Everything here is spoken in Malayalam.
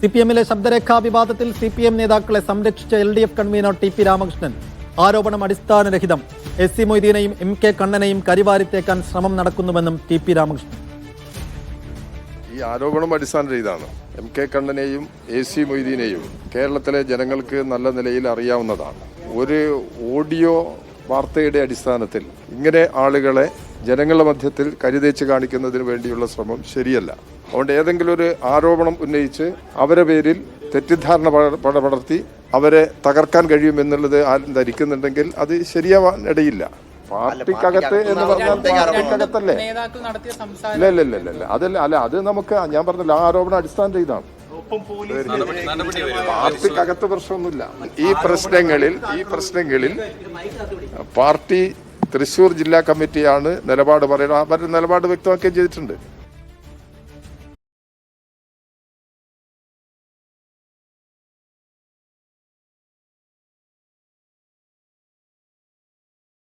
സി പി എമ്മിലെ ശബ്ദരേഖാ വിവാദത്തിൽ സി പി എം നേതാക്കളെ സംരക്ഷിച്ച L D F convener T P Ramakrishnan. ആരോപണം അടിസ്ഥാനരഹിതം. എസ് സി മൊയ്തീനെയും എം കെ കണ്ണനെയും കരിവാരിത്തേക്കാൻ ശ്രമം നടക്കുന്നുവെന്നും ടി പി രാമകൃഷ്ണൻ. ഈ ആരോപണം അടിസ്ഥാനരഹിതമാണ്. എം കെ കണ്ണനെയും എ സി മൊയ്തീനെയും കേരളത്തിലെ ജനങ്ങൾക്ക് നല്ല നിലയിൽ അറിയാവുന്നതാണ്. ഒരു ഓഡിയോ വാർത്തയുടെ അടിസ്ഥാനത്തിൽ ഇങ്ങനെ ആളുകളെ ജനങ്ങളുടെ മധ്യത്തിൽ കരുതേച്ച് കാണിക്കുന്നതിന് വേണ്ടിയുള്ള ശ്രമം ശരിയല്ല. അതുകൊണ്ട് ഏതെങ്കിലും ഒരു ആരോപണം ഉന്നയിച്ച് അവരെ പേരിൽ തെറ്റിദ്ധാരണ പട- പട- പടർത്തി അവരെ തകർക്കാൻ കഴിയുമെന്നുള്ളത് ആരും ധരിക്കുന്നുണ്ടെങ്കിൽ അത് ശരിയാവാൻ ഇടയില്ല. പാർട്ടിക്കകത്ത് എന്ന് പറഞ്ഞാൽ പാർട്ടിക്കകത്തല്ലേ? നേതാക്കൾ നടത്തിയ സംസാരം ഇല്ല ഇല്ല ഇല്ല ഇല്ല ഇല്ല. അതല്ല അല്ല അത് നമുക്ക് ഞാൻ പറഞ്ഞില്ല ആ ആരോപണം അടിസ്ഥാന ഇതാണ്. പാർട്ടിക്കകത്ത് പ്രശ്നമൊന്നുമില്ല. ഈ പ്രശ്നങ്ങളിൽ ഈ പ്രശ്നങ്ങളിൽ പാർട്ടി തൃശൂർ ജില്ലാ കമ്മിറ്റിയാണ് നിലപാട് പറയുന്നത്. അവരുടെ നിലപാട് വ്യക്തമാക്കുകയും ചെയ്തിട്ടുണ്ട്.